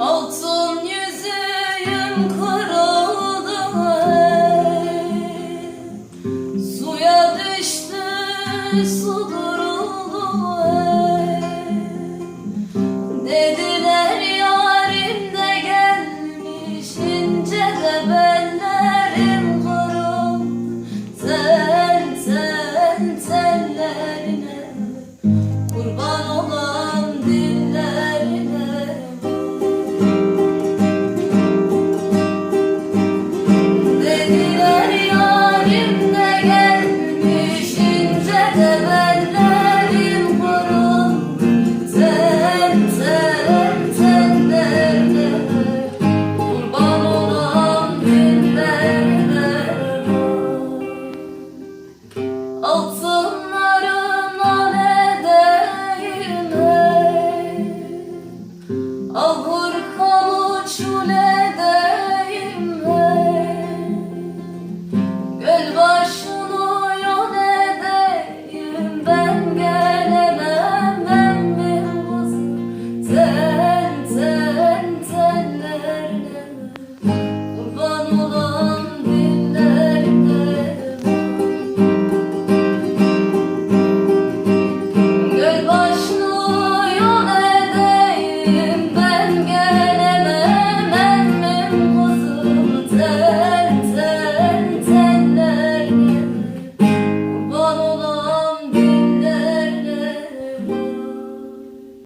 Altın yüzüğüm kırıldı ey Suya düştü su duruldu. ey